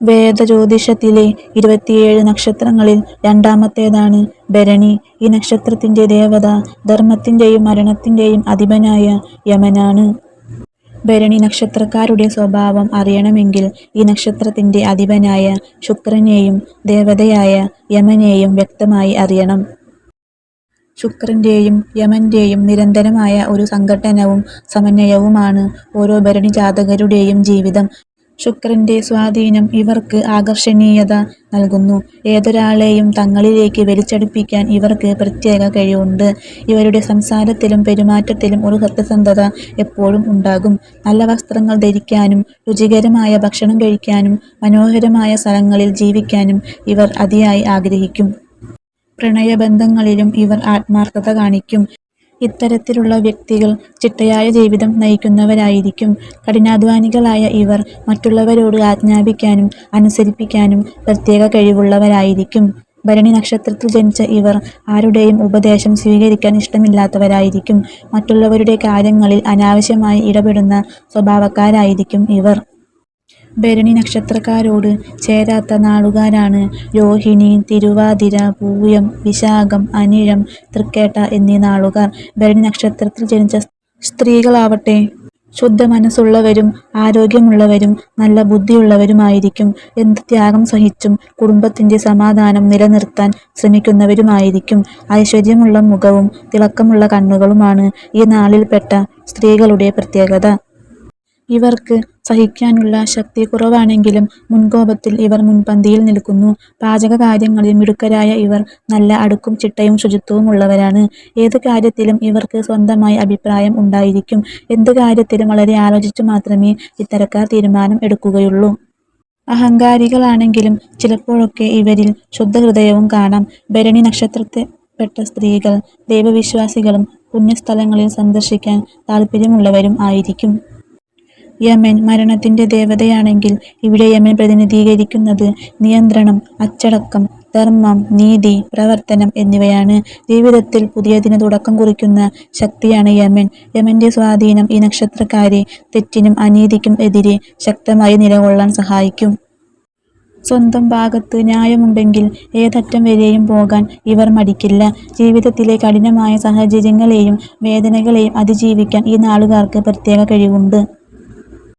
വേദജ്യോതിഷത്തിലെ ഇരുപത്തിയേഴ് നക്ഷത്രങ്ങളിൽ രണ്ടാമത്തേതാണ് ഭരണി. ഈ നക്ഷത്രത്തിന്റെ ദേവത ധർമ്മത്തിന്റെയും മരണത്തിന്റെയും അധിപനായ യമനാണ്. ഭരണി നക്ഷത്രക്കാരുടെ സ്വഭാവം അറിയണമെങ്കിൽ ഈ നക്ഷത്രത്തിന്റെ അധിപനായ ശുക്രനെയും ദേവതയായ യമനെയും വ്യക്തമായി അറിയണം. ശുക്രന്റെയും യമന്റെയും നിരന്തരമായ ഒരു സംഘട്ടനവും സമന്വയവുമാണ് ഓരോ ഭരണി ജാതകരുടെയും ജീവിതം. ശുക്രന്റെ സ്വാധീനം ഇവർക്ക് ആകർഷണീയത നൽകുന്നു. ഏതൊരാളെയും തങ്ങളിലേക്ക് വലിച്ചടുപ്പിക്കാൻ ഇവർക്ക് പ്രത്യേക കഴിവുണ്ട്. ഇവരുടെ സംസാരത്തിലും പെരുമാറ്റത്തിലും ഒരു സത്യസന്ധത എപ്പോഴും ഉണ്ടാകും. നല്ല വസ്ത്രങ്ങൾ ധരിക്കാനും രുചികരമായ ഭക്ഷണം കഴിക്കാനും മനോഹരമായ സ്ഥലങ്ങളിൽ ജീവിക്കാനും ഇവർ അതിയായി ആഗ്രഹിക്കും. പ്രണയബന്ധങ്ങളിലും ഇവർ ആത്മാർത്ഥത കാണിക്കും. ഇത്തരത്തിലുള്ള വ്യക്തികൾ ചിട്ടയായ ജീവിതം നയിക്കുന്നവരായിരിക്കും. കഠിനാധ്വാനികളായ ഇവർ മറ്റുള്ളവരോട് ആജ്ഞാപിക്കാനും അനുസരിപ്പിക്കാനും പ്രത്യേക കഴിവുള്ളവരായിരിക്കും. ഭരണി നക്ഷത്രത്തിൽ ജനിച്ച ഇവർ ആരുടെയും ഉപദേശം സ്വീകരിക്കാൻ ഇഷ്ടമില്ലാത്തവരായിരിക്കും. മറ്റുള്ളവരുടെ കാര്യങ്ങളിൽ അനാവശ്യമായി ഇടപെടുന്ന സ്വഭാവക്കാരായിരിക്കും ഇവർ. ഭരണി നക്ഷത്രക്കാരോട് ചേരാത്ത നാളുകാരാണ് രോഹിണി, തിരുവാതിര, പൂയം, വിശാഖം, അനിഴം, തൃക്കേട്ട എന്നീ നാളുകാർ. ഭരണി നക്ഷത്രത്തിൽ ജനിച്ച സ്ത്രീകളാവട്ടെ ശുദ്ധ മനസ്സുള്ളവരും ആരോഗ്യമുള്ളവരും നല്ല ബുദ്ധിയുള്ളവരുമായിരിക്കും. എന്ത് ത്യാഗം സഹിച്ചും കുടുംബത്തിന്റെ സമാധാനം നിലനിർത്താൻ ശ്രമിക്കുന്നവരുമായിരിക്കും. ഐശ്വര്യമുള്ള മുഖവും തിളക്കമുള്ള കണ്ണുകളുമാണ് ഈ നാളിൽപ്പെട്ട സ്ത്രീകളുടെ പ്രത്യേകത. ഇവർക്ക് സഹിക്കാനുള്ള ശക്തി കുറവാണെങ്കിലും മുൻകോപത്തിൽ ഇവർ മുൻപന്തിയിൽ നിൽക്കുന്നു. പാചക കാര്യങ്ങളിൽ മിടുക്കരായ ഇവർ നല്ല അടുക്കും ചിട്ടയും ശുചിത്വവും ഉള്ളവരാണ് ഏത് കാര്യത്തിലും ഇവർക്ക് സ്വന്തമായി അഭിപ്രായം ഉണ്ടായിരിക്കും. എന്ത് കാര്യത്തിലും വളരെ ആലോചിച്ചു മാത്രമേ ഇത്തരക്കാർ തീരുമാനം എടുക്കുകയുള്ളൂ. അഹങ്കാരികളാണെങ്കിലും ചിലപ്പോഴൊക്കെ ഇവരിൽ ശുദ്ധഹൃദയവും കാണാം. ഭരണി നക്ഷത്രത്തെ പെട്ട സ്ത്രീകൾ ദൈവവിശ്വാസികളും പുണ്യസ്ഥലങ്ങളിൽ സന്ദർശിക്കാൻ താല്പര്യമുള്ളവരും ആയിരിക്കും. യമൻ മരണത്തിന്റെ ദേവതയാണെങ്കിൽ ഇവിടെ യമൻ പ്രതിനിധീകരിക്കുന്നത് നിയന്ത്രണം, അച്ചടക്കം, ധർമ്മം, നീതി, പ്രവർത്തനം എന്നിവയാണ്. ജീവിതത്തിൽ പുതിയതിന് തുടക്കം കുറിക്കുന്ന ശക്തിയാണ് യമൻ. യമന്റെ സ്വാധീനം ഈ നക്ഷത്രക്കാരെ തെറ്റിനും അനീതിക്കും എതിരെ ശക്തമായി നിലകൊള്ളാൻ സഹായിക്കും. സ്വന്തം ഭാഗത്ത് ന്യായമുണ്ടെങ്കിൽ ഏതറ്റം വരെയും പോകാൻ ഇവർ മടിക്കില്ല. ജീവിതത്തിലെ കഠിനമായ സാഹചര്യങ്ങളെയും വേദനകളെയും അതിജീവിക്കാൻ ഈ നാളുകാർക്ക് പ്രത്യേക കഴിവുണ്ട്.